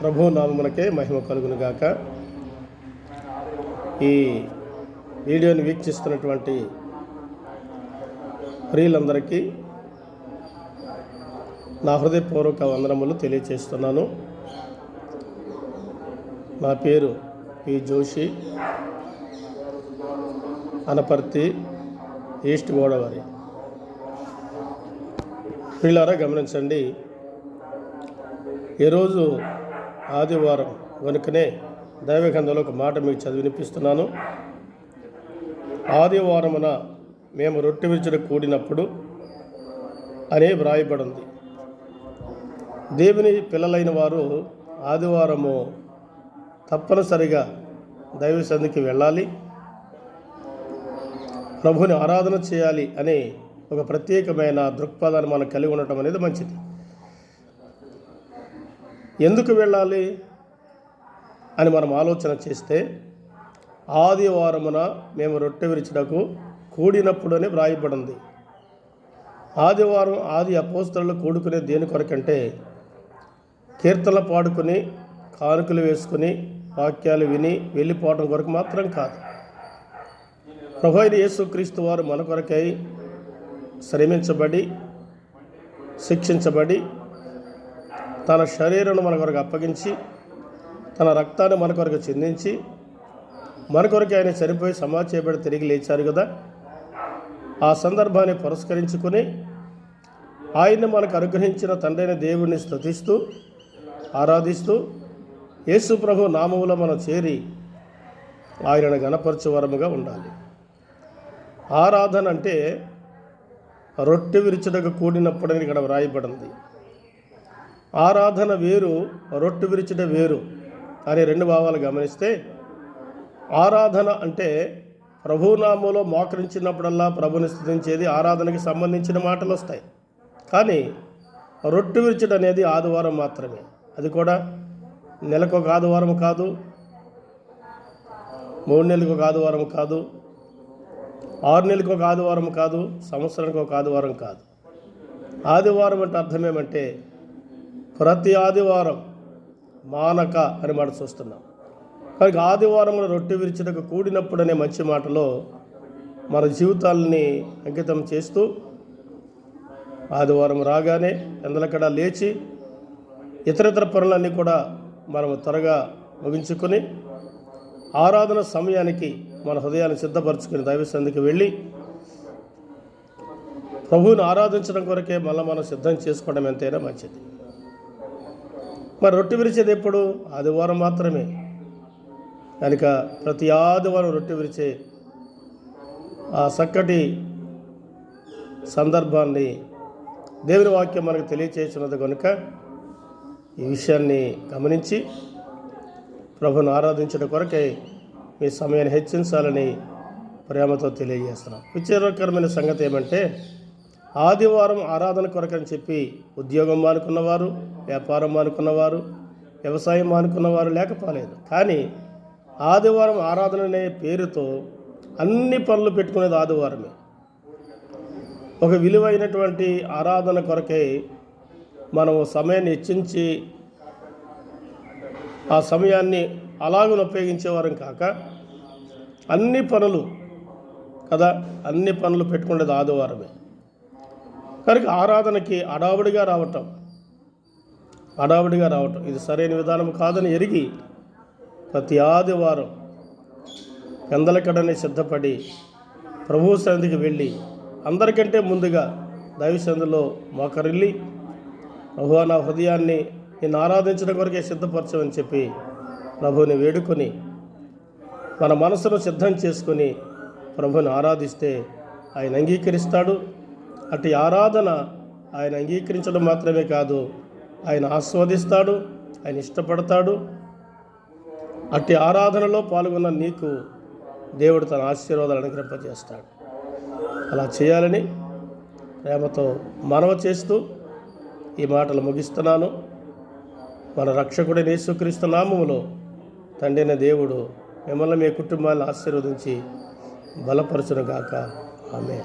ప్రభు నామమునకే మహిమ కలుగును గాక ఈ వీడియోని వీక్షిస్తున్నటువంటి ప్రియులందరికీ నా హృదయపూర్వక వందనములు తెలియచేస్తున్నాను. నా పేరు పి జోషి. అనపర్తి ఈస్ట్ గోదావరి. వీళ్ళారా గమనించండి ఈరోజు ఆదివారం వెనుకనే దైవగంధంలో ఒక మాట మీకు చదివినిపిస్తున్నాను. ఆదివారమున మేము రొట్టె విరుచుట కూడినప్పుడు అనే వ్రాయబడింది దేవుని పిల్లలైన వారు ఆదివారము తప్పనిసరిగా దైవ సంధికి వెళ్ళాలి. ప్రభుని ఆరాధన చేయాలి అనే ఒక ప్రత్యేకమైన దృక్పథాన్ని మనం కలిగి ఉండటం అనేది మంచిది. ఎందుకు వెళ్ళాలి అని మనం ఆలోచన చేస్తే ఆదివారమున మేము రొట్టె విరిచినకు కూడినప్పుడనే వ్రాయబడింది. ఆదివారం ఆది అపోస్తలు కూడుకునే దేని కొరకంటే కీర్తనలు పాడుకుని కానుకలు వేసుకుని వాక్యాలు విని వెళ్ళిపోవడం కొరకు మాత్రం కాదు. ప్రభు అయిన యేసుక్రీస్తు వారు మన కొరకై శ్రమించబడి శిక్షించబడి తన శరీరాన్ని మన కొరకు అప్పగించి తన రక్తాన్ని మన కొరకు చెందించి మన కొరకు ఆయన చనిపోయి సమాజ చేయబడి తిరిగి లేచారు కదా. ఆ సందర్భాన్ని పురస్కరించుకుని ఆయన్ని మనకు అనుగ్రహించిన తండ్రైన దేవుణ్ణి స్తుతిస్తూ ఆరాధిస్తూ యేసు ప్రభు నామములో మనం చేరి ఆయనను గణపరచవరముగా ఉండాలి. ఆరాధన అంటే రొట్టె విరుచుటకు కూడినప్పుడని ఇక్కడ వ్రాయబడింది. ఆరాధన వేరు రొట్టె విరుచుట వేరు అనే రెండు భావాలు గమనిస్తే ఆరాధన అంటే ప్రభునామంలో మోకరించినప్పుడల్లా ప్రభుని స్థుతించేది ఆరాధనకి సంబంధించిన మాటలు వస్తాయి. కానీ రొట్టె విరుచుట అనేది ఆదివారం మాత్రమే. అది కూడా నెలకు ఒక ఆదివారం కాదు మూడు నెలలకు ఒక ఆదివారం కాదు ఆరు నెలలకు ఒక ఆదివారం కాదు సంవత్సరానికి ఒక ఆదివారం కాదు. ఆదివారం అంటే అర్థం ఏమంటే ప్రతి ఆదివారం మానక అని మాట చూస్తున్నాం. కనుక ఆదివారంలో రొట్టె విరిచినకు కూడినప్పుడు అనే మంచి మాటలో మన జీవితాలని అంకితం చేస్తూ ఆదివారం రాగానే ఎందలకడ లేచి ఇతర ఇతర పనులన్నీ కూడా మనం త్వరగా ముగించుకొని ఆరాధన సమయానికి మన హృదయాన్ని సిద్ధపరచుకుని దైవ సంధికి వెళ్ళి ప్రభువుని ఆరాధించడం కొరకే మళ్ళీ మనం సిద్ధం చేసుకోవడం ఎంతైనా మంచిది. మరి రొట్టె విరిచేది ఎప్పుడు? ఆదివారం మాత్రమే. కనుక ప్రతి ఆదివారం రొట్టె విరిచే ఆ చక్కటి సందర్భాన్ని దేవుని వాక్యం మనకు తెలియచేస్తున్నది కనుక ఈ విషయాన్ని గమనించి ప్రభును ఆరాధించడం కొరకే మీ సమయాన్ని హెచ్చించాలని ప్రేమతో తెలియజేస్తున్నాం. విచారకరమైన సంగతి ఏమంటే ఆదివారం ఆరాధన కొరకని చెప్పి ఉద్యోగం మానుకున్నవారు వ్యాపారం మానుకున్నవారు వ్యవసాయం మానుకున్నవారు లేకపోలేదు. కానీ ఆదివారం ఆరాధన అనే పేరుతో అన్ని పనులు పెట్టుకునేది ఆదివారమే. ఒక విలువైనటువంటి ఆరాధన కొరకై మనం సమయాన్ని హెచ్చించి ఆ సమయాన్ని అలాగ ఉపయోగించేవారం కాక అన్ని పనులు కదా అన్ని పనులు పెట్టుకునేది ఆదివారమే. కనుక ఆరాధనకి అడావుడిగా రావటం అడావుడిగా రావటం. ఇది సరైన విధానం కాదని ఎరిగి ప్రతి ఆదివారం పెందలకడని సిద్ధపడి ప్రభు సన్నిధికి వెళ్ళి అందరికంటే ముందుగా దైవ సంధిలో మోకరిల్లి ప్రభు నా హృదయాన్ని నేను ఆరాధించడం కొరకే సిద్ధపరచమని చెప్పి ప్రభుని వేడుకొని మన మనసును సిద్ధం చేసుకొని ప్రభుని ఆరాధిస్తే ఆయన అంగీకరిస్తాడు. అటు ఆరాధన ఆయన అంగీకరించడం మాత్రమే కాదు ఆయన ఆస్వాదిస్తాడు ఆయన ఇష్టపడతాడు. అట్టి ఆరాధనలో పాల్గొన్న నీకు దేవుడు తన ఆశీర్వాదాలు అనుగ్రహింపజేస్తాడు. అలా చేయాలని ప్రేమతో మనవ చేస్తూ ఈ మాటలు ముగిస్తున్నాను. మన రక్షకుడి యేసుక్రీస్తు నామములో తండ్రిన దేవుడు మిమ్మల్ని మీ కుటుంబాన్ని ఆశీర్వదించి బలపరచునుగాక. ఆమె